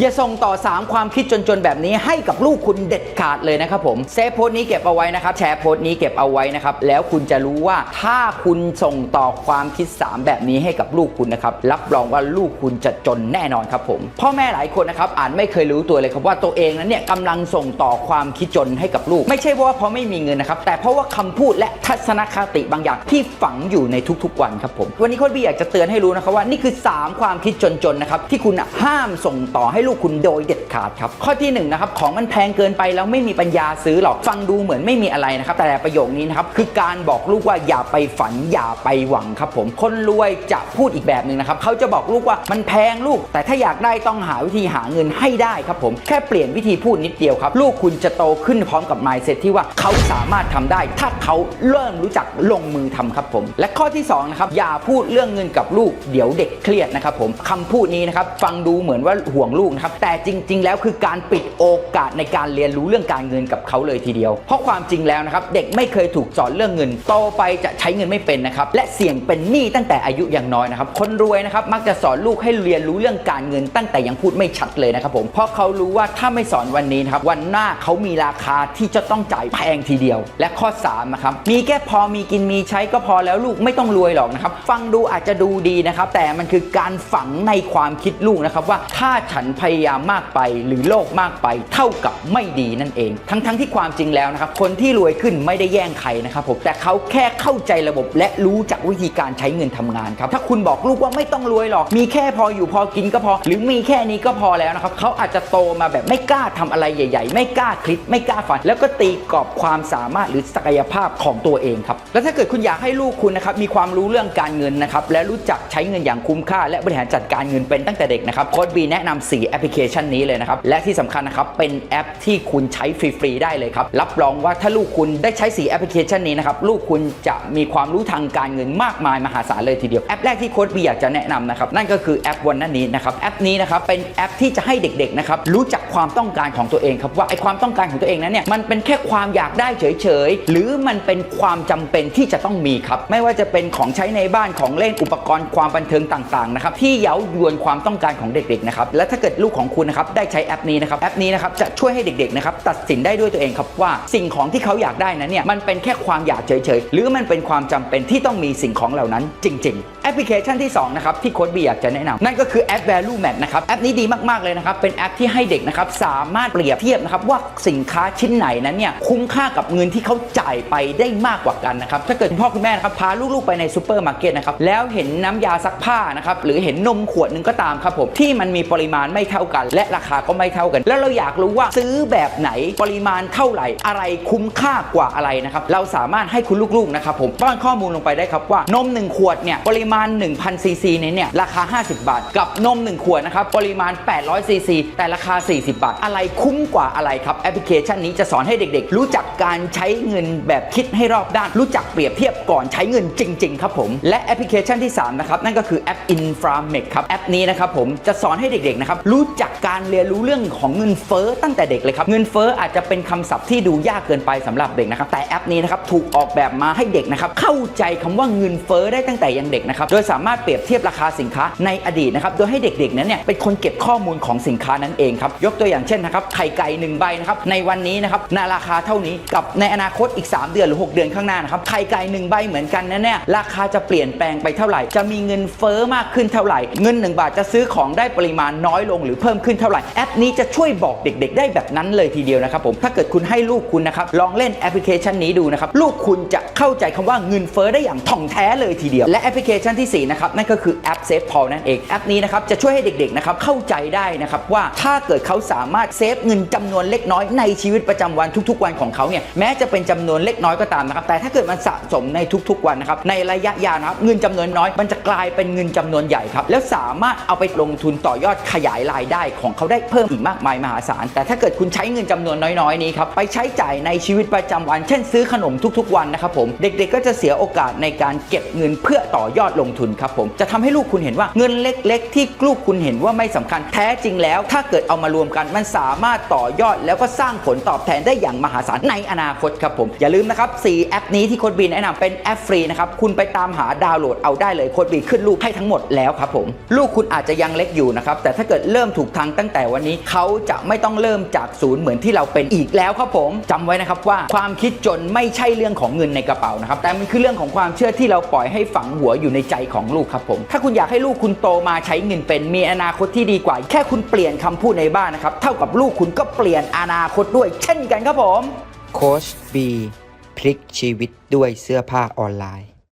อย่าส่งต่อ 3 ความคิดจนๆ แบบนี้ให้กับลูกคุณเด็ดขาดเลยนะครับผมเซฟโพสต์นี้เก็บเอาไว้นะครับแชร์โพสต์นี้เก็บเอาไว้นะครับแล้วคุณจะรู้ว่าถ้าคุณส่งต่อความคิด 3 แบบนี้ให้กับลูกคุณนะครับรับรองว่าลูกคุณจะจนแน่นอนครับผมพ่อแม่หลายคนนะครับอาจไม่เคยรู้ตัวเลยครับว่าตัวเองนั้นเนี่ยกำลังส่งต่อความคิดจนให้กับลูก ไม่ใช่ว่าเพราะไม่มีเงินนะครับแต่เพราะว่าคำพูดและทัศนคติบางอย่างที่ฝังอยู่ในทุกๆ วันครับผมวันนี้โค้ชบีอยากจะเตือนให้รู้นะครับว่านี่คือ 3 ความคิดจนๆนะครับที่คุณห้ามส่งต่อให้ลูกคุณโดยเด็ดขาดครับ ข้อที่หนึ่งนะครับของมันแพงเกินไปแล้วไม่มีปัญญาซื้อหรอกฟังดูเหมือนไม่มีอะไรนะครับแต่ประโยคนี้นะครับคือการบอกลูกว่าอย่าไปฝันอย่าไปหวังครับผมคนรวยจะพูดอีกแบบหนึ่งนะครับเขาจะบอกลูกว่ามันแพงลูก แต่ถ้าอยากได้ต้องหาวิธีหาเงินให้ได้ครับผมแค่เปลี่ยนวิธีพูดนิดเดียวครับ ลูกคุณจะโตขึ้นพร้อมกับ mindset ที่ว่าเขาสามารถทำได้ ถ้าเขาเริ่มรู้จักลงมือทำครับผม และข้อที่สองนะครับอย่าพูดเรื่องเงินกับลูกเดี๋ยวเด็กเครียดนะครับผมคำพูดนี้นะครับฟังดูเหมือนว่าห่วงลูกครับ แต่จริง ๆ แล้วคือการปิดโอกาสในการเรียนรู้เรื่องการเงินกับเขาเลยทีเดียว เพราะความจริงแล้วนะครับ เด็กไม่เคยถูกสอนเรื่องเงินโตไปจะใช้เงินไม่เป็นนะครับ และเสี่ยงเป็นหนี้ตั้งแต่อายุยังน้อยนะครับ คนรวยนะครับมักจะสอนลูกให้เรียนรู้เรื่องการเงินตั้งแต่ยังพูดไม่ชัดเลยนะครับผม เพราะเขารู้ว่าถ้าไม่สอนวันนี้นะครับวันหน้าเขามีราคาที่จะต้องจ่ายแพงทีเดียว และข้อ3นะครับมีแค่พอมีกินมีใช้ก็พอแล้วลูกไม่ต้องรวยหรอกนะครับฟังดูอาจจะดูดีนะครับแต่มันคือการฝังในความคิดลูกนะครับว่าถ้าฉันพยายามมากไปหรือโลภมากไปเท่ากับไม่ดีนั่นเอง ทั้งๆที่ความจริงแล้วนะครับคนที่รวยขึ้นไม่ได้แย่งใครนะครับผมแต่เขาแค่เข้าใจระบบและรู้จักวิธีการใช้เงินทำงานครับถ้าคุณบอกลูกว่าไม่ต้องรวยหรอก มีแค่พออยู่พอกินก็พอ หรือมีแค่นี้ก็พอแล้วนะครับเขาอาจจะโตมาแบบไม่กล้าทำอะไรใหญ่ ๆ ไม่กล้าคิดไม่กล้าฝัน แล้วก็ตีกรอบความสามารถหรือศักยภาพของตัวเองครับแล้วถ้าเกิดคุณอยากให้ลูกคุณนะครับมีความรู้เรื่องการเงินนะครับและรู้จักใช้เงินอย่างคุ้มค่า และบริหารจัดการเงินเป็นตั้งแต่เด็กนะครับโค้ดบีแนะนำ4แอปพลิเคชันนี้เลยนะครับ และที่สำคัญนะครับ เป็นแอปที่คุณใช้ฟรีๆได้เลยครับ รับรองว่าถ้าลูกคุณได้ใช้4แอปพลิเคชันนี้นะครับ ลูกคุณจะมีความรู้ทางการเงินมากมายมหาศาลเลยทีเดียว แอปแรกที่โค้ดบีอยากจะแนะนำนะครับ นั่นก็คือแอปวันนั้นนี้นะครับ แอปนี้นะครับ เป็นแอปที่จะให้เด็กๆนะครับ รู้จักความต้องการของตัวเองครับ ว่าไอความต้องการของตัวเองนั้นเนี่ย มันเป็นแค่ความอยากได้เฉยๆ หรือมันเป็นความจำเป็นที่จะต้องมีครับ ไม่ว่าจะเป็นของใช้ในบ้าน ของเล่น อุปกรณ์ความบันเทิงต่างๆ นะครับ ที่เย้ายวนความต้องการของเด็กๆ นะครับ และถ้าเกิดลูกของคุณนะครับได้ใช้แอปนี้นะครับแอปนี้นะครับจะช่วยให้เด็กๆนะครับตัดสินได้ด้วยตัวเองครับว่าสิ่งของที่เขาอยากได้นั้นเนี่ยมันเป็นแค่ความอยากเฉยๆ หรือมันเป็นความจำเป็นที่ต้องมีสิ่งของเหล่านั้นจริง ๆ แอปพลิเคชันที่สองนะครับที่โค้ดบีอยากจะแนะนำนั่นก็คือแอป Value Match นะครับแอปนี้ดีมากๆเลยนะครับเป็นแอปที่ให้เด็กนะครับสามารถเปรียบเทียบนะครับว่าสินค้าชิ้นไหนนั้นเนี่ยคุ้มค่ากับเงินที่เขาจ่ายไปได้มากกว่ากันนะครับถ้าเกิดพ่อคุณแม่นะครับพาลูกๆไปในซูเปอร์มาร์เก็ตนะครับแล้วเห็นน้ำยาซักผ้านะครับหรือเห็นนมขวดหนึงก็ตามครับผมที่มันมีปริมาณไม่เท่ากัน และราคาก็ไม่เท่ากัน แล้วเราอยากรู้ว่าซื้อแบบไหนปริมาณเท่าไหร่ อะไรคุ้มค่ากว่าอะไรนะครับเราสามารถให้คุณลูกๆนะครับผมป้อนข้อมูลลงไปได้ครับว่านม 1 ขวดเนี่ยปริมาณ 1,000ซีซีเนี่ยเนี่ยราคา 50 บาท กับนม 1 ขวดนะครับปริมาณ 800ซีซีแต่ราคา 40 บาท อะไรคุ้มกว่าอะไรครับแอปพลิเคชันนี้จะสอนให้เด็กๆ รู้จักการใช้เงินแบบคิดให้รอบด้าน รู้จักเปรียบเทียบก่อนใช้เงินจริง ๆ ครับผม และแอปพลิเคชันที่ 3 นะครับ นั่นก็คือแอป Inframex ครับ แอปนี้นะครับผมจะสอนให้เด็กๆนะครับรูู้้จักการเรียนรู้เรื่องของเงินเฟ้อตั้งแต่เด็กเลยครับ เงินเฟ้ออาจจะเป็นคำศัพท์ที่ดูยากเกินไปสำหรับเด็กนะครับ แต่แอปนี้นะครับถูกออกแบบมาให้เด็กนะครับเข้าใจคำว่าเงินเฟ้อได้ตั้งแต่ยังเด็กนะครับ โดยสามารถเปรียบเทียบราคาสินค้าในอดีตนะครับ โดยให้เด็กๆนั้นเนี่ยเป็นคนเก็บข้อมูลของสินค้านั้นเองครับ ยกตัวอย่างเช่นนะครับ ไข่ไก่หนึ่งใบนะครับ ในวันนี้นะครับในราคาเท่านี้กับในอนาคตอีก 3 เดือนหรือ 6 เดือนข้างหน้านะครับ ไข่ไก่หนึ่งใบเหมือนกันนะเนี่ยราคาจะเปลี่ยนแปลงไปเท่าไหร่ จะมีเงินเฟ้อมากขึ้นเท่าไหร่ เงิน 1 บาทจะซื้อของได้ปริมาณน้อยลงหรือเพิ่มขึ้นเท่าไหร่แอปนี้จะช่วยบอกเด็ก ๆ ได้แบบนั้นเลยทีเดียวนะครับผมถ้าเกิดคุณให้ลูกคุณนะครับลองเล่นแอปพลิเคชันนี้ดูนะครับลูกคุณจะเข้าใจคำว่าเงินเฟ้อได้อย่างท่องแท้เลยทีเดียว และแอปพลิเคชันที่สี่นะครับนั่นก็คือแอป Save Paul นั่นเองแอปนี้นะครับจะช่วยให้เด็กๆนะครับเข้าใจได้นะครับว่าถ้าเกิดเขาสามารถเซฟเงินจำนวนเล็กน้อยในชีวิตประจำวันทุกๆ วันของเขาเนี่ยแม้จะเป็นจำนวนเล็กน้อยก็ตามนะครับแต่ถ้าเกิดมันสะสมในทุกๆ วันนะครับในระยะยาวนะครับเงินจำนวนน้อย มันจะกลายเป็นเงินจำนวนใหญ่ครับแล้วสามารถเอาไปลงทุนต่อยอดขยายรายได้ของเขาได้เพิ่มอีกมากมายมหาศาล แต่ถ้าเกิดคุณใช้เงินจำนวนน้อยๆนี้ครับไปใช้จ่ายในชีวิตประจำวัน เช่นซื้อขนมทุกๆวันนะครับผมเด็กๆก็จะเสียโอกาสในการเก็บเงินเพื่อต่อยอดลงทุนครับผมจะทำให้ลูกคุณเห็นว่าเงินเล็ก ๆ ที่ลูกคุณเห็นว่าไม่สำคัญแท้จริงแล้ว ถ้าเกิดเอามารวมกันมันสามารถต่อยอด แล้วก็สร้างผลตอบแทนได้อย่างมหาศาลในอนาคตครับผมอย่าลืมนะครับ4แอปนี้ที่โคดบีแนะนำเป็นแอปฟรีนะครับคุณไปตามหาดาวน์โหลดเอาได้เลยโคดบีขึ้นรูปให้ทั้งหมดแล้วครับผมลูกคุณอาจจะยังเล็กอยู่นะครับแต่ถ้าเกิดเริ่มมถูกทางตั้งแต่วันนี้เขาจะไม่ต้องเริ่มจากศูนย์เหมือนที่เราเป็นอีกแล้วครับผมจำไว้นะครับว่าความคิดจนไม่ใช่เรื่องของเงินในกระเป๋านะครับแต่มันคือเรื่องของความเชื่อที่เราปล่อยให้ฝังหัวอยู่ในใจของลูกครับผม ถ้าคุณอยากให้ลูกคุณโตมาใช้เงินเป็นมีอนาคตที่ดีกว่า แค่คุณเปลี่ยนคำพูดในบ้านนะครับเท่ากับลูกคุณก็เปลี่ยนอนาคตด้วย เช่นกันครับผมโค้ชบีพลิกชีวิตด้วยเสื้อผ้าออนไลน์